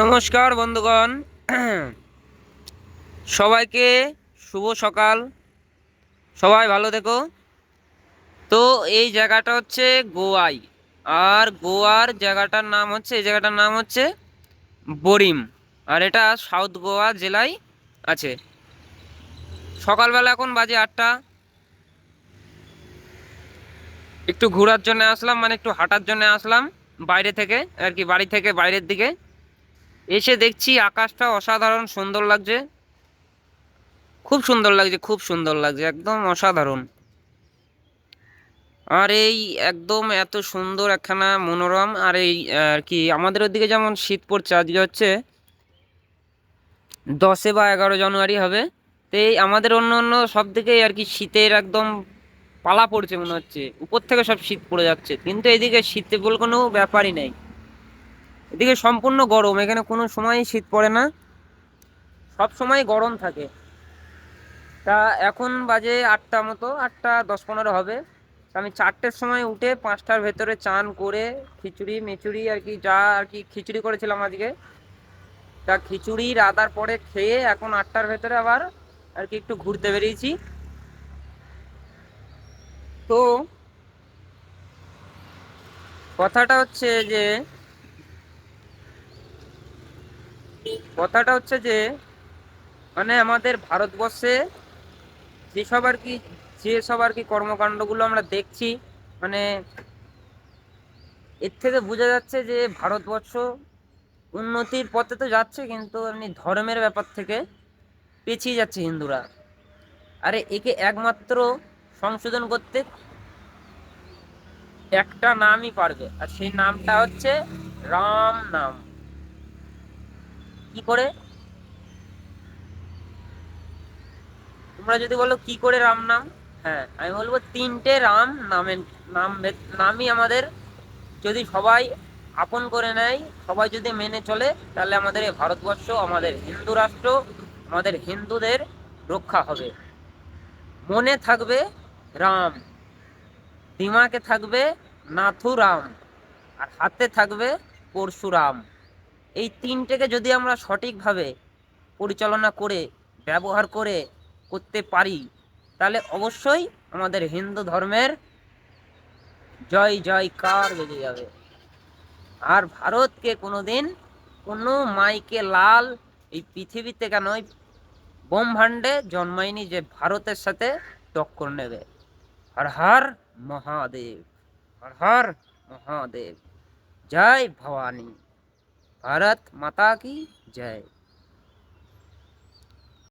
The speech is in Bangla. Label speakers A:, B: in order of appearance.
A: নমস্কার বন্ধুগণ। সবাইকে শুভ সকাল। সবাই ভালো থেকো। তো এই জায়গাটা হচ্ছে গোয়াই। আর গোয়ার জায়গাটার নাম হচ্ছে, এই জায়গাটার নাম হচ্ছে বরিম। আর এটা সাউথ গোয়া জেলায় আছে। সকালবেলা এখন বাজে আটটা। একটু ঘোরার জন্য আসলাম মানে একটু হাঁটার জন্য আসলাম। বাইরে থেকে, আর কি বাড়ি থেকে বাইরের দিকে। এসে দেখছি আকাশটা অসাধারণ সুন্দর লাগছে। খুব সুন্দর লাগছে, খুব সুন্দর লাগছে, একদম অসাধারণ। আর এই একদম এত সুন্দর একখানা মনোরম, আর এই, আর কি আমাদের ওদিকে যেমন শীত পড়ছে আজকে হচ্ছে দশে বা এগারো জানুয়ারি হবে। তো এই আমাদের অন্য অন্য সব দিকেই আর কি শীতের একদম পালা পড়ছে মনে হচ্ছে। উপর থেকে সব শীত পড়ে যাচ্ছে। কিন্তু এদিকে শীতে বল কোনো ব্যাপারই নেই। এদিকে সম্পূর্ণ গরম। এখানে কোনো সময়ই শীত পড়ে না। সব সময় গরম থাকে। তা এখন বাজে আটটা মতো। আটটা দশ পনেরো হবে। আমি চারটের সময় উঠে পাঁচটার ভেতরে চান করে খিচুড়ি, মিচুড়ি আর কি যা আর কি খিচুড়ি করেছিলাম আজকে। তা খিচুড়ি রাতার পরে খেয়ে এখন আটটার ভেতরে আবার আর কি একটু ঘুরতে বেরিয়েছি। তো কথাটা হচ্ছে যে, কথাটা হচ্ছে যে মানে আমাদের ভারতবর্ষে যেসব আর কি যেসব আর কি কর্মকাণ্ডগুলো আমরা দেখছি মানে এর থেকে বোঝা যাচ্ছে যে ভারতবর্ষ উন্নতির পথে তো যাচ্ছে, কিন্তু এমনি ধর্মের ব্যাপার থেকে পিছিয়ে যাচ্ছে হিন্দুরা। আরে একে একমাত্র সংশোধন করতে একটা নামই পারবে। আর সেই নামটা হচ্ছে রাম নাম। কি করে? তোমরা যদি বলো কি করে রাম নাম? হ্যাঁ আমি বলব তিনটে রাম নামের, নাম নামই আমাদের যদি সবাই আপন করে নেয়, সবাই যদি মেনে চলে, তাহলে আমাদের এই ভারতবর্ষ, আমাদের হিন্দু রাষ্ট্র, আমাদের হিন্দুদের রক্ষা হবে। মনে থাকবে রাম। দিমাকে থাকবে নাথুরাম আর হাতে থাকবে পরশুরাম। এই তিনটেকে যদি আমরা সঠিকভাবে পরিচালনা করে, ব্যবহার করে করতে পারি, তাহলে অবশ্যই আমাদের হিন্দু ধর্মের জয় জয় কার বেজে যাবে। আর ভারতকে কোনোদিন কোনো মাইকে লাল এই পৃথিবীতে কেন ব্রহ্মাণ্ডে জন্মায়নি যে ভারতের সাথে টক্কর নেবে। हर हर महादेव हर हर महादेव। जय भवानी। भारत माता की जय।